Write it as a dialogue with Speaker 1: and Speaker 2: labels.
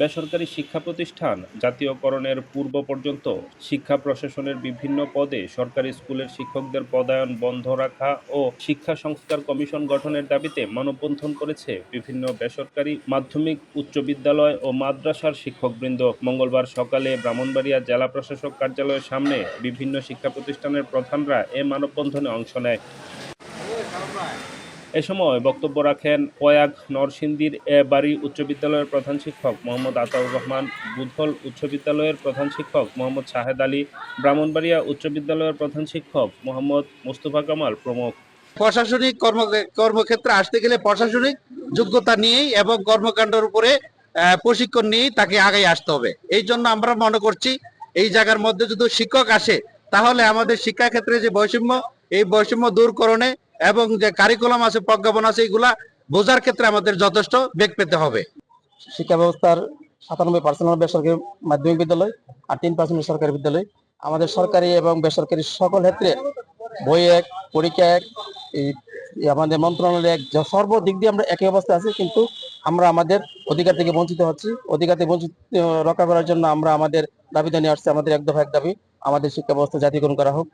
Speaker 1: বেসরকারি শিক্ষা প্রতিষ্ঠান জাতীয়করণের পূর্ব পর্যন্ত শিক্ষা প্রশাসনের বিভিন্ন পদে সরকারি স্কুলের শিক্ষকদের পদায়ন বন্ধ রাখা ও শিক্ষা সংস্কার কমিশন গঠনের দাবিতে মানববন্ধন করেছে বিভিন্ন বেসরকারি মাধ্যমিক, উচ্চ বিদ্যালয় ও মাদ্রাসার শিক্ষকবৃন্দ। মঙ্গলবার সকালে ব্রাহ্মণবাড়িয়া জেলা প্রশাসক কার্যালয়ের সামনে বিভিন্ন শিক্ষা প্রতিষ্ঠানের প্রধানরা এ মানববন্ধনে অংশ নেয়। এ সময় বক্তব্য রাখেন পয়াগ নরসিংদীর এ বাড়ি উচ্চ বিদ্যালয়ের প্রধান শিক্ষক মোহাম্মদ আতাউর রহমান বুধল উচ্চ বিদ্যালয়ের প্রধান শিক্ষক মোহাম্মদ শাহেদ আলী, ব্রাহ্মণবাড়িয়া উচ্চ বিদ্যালয়ের প্রধান শিক্ষক মোহাম্মদ মোস্তফা কামাল প্রমুখ।
Speaker 2: প্রশাসনিক কর্ম, কর্মক্ষেত্রে আসতে গেলে প্রশাসনিক যোগ্যতা নিয়েই এবং কর্মকাণ্ডের উপরে প্রশিক্ষণ নিয়েই তাকে আগে আসতে হবে। এই জন্য আমরা মনে করছি, এই জায়গার মধ্যে যদি শিক্ষক আসে, তাহলে আমাদের শিক্ষা ক্ষেত্রে যে বৈষম্য, এই বৈষম্য দূরকরণে এবং যে কারিকুলাম আছে, প্রজ্ঞাপন আছে, এগুলা বোঝার ক্ষেত্রে আমাদের যথেষ্ট বেগ পেতে হবে।
Speaker 3: শিক্ষা ব্যবস্থার সাতানব্বই পার্সেন্ট বেসরকারি মাধ্যমিক বিদ্যালয় আর তিন পার্সেন্ট সরকারি বিদ্যালয়। আমাদের সরকারি এবং বেসরকারি সকল ক্ষেত্রে বই এক, পরীক্ষা এক আমাদের মন্ত্রণালয় এক, যা- সর্বদিক দিয়ে আমরা একই অবস্থায় আছি, কিন্তু আমরা আমাদের অধিকার থেকে বঞ্চিত হচ্ছি। অধিকার থেকে বঞ্চিত, রক্ষা করার জন্য আমরা আমাদের দাবি নিয়ে আসছি, আমাদের এক দফা এক দাবি, আমাদের শিক্ষা ব্যবস্থা জাতীয়করণ করা হোক।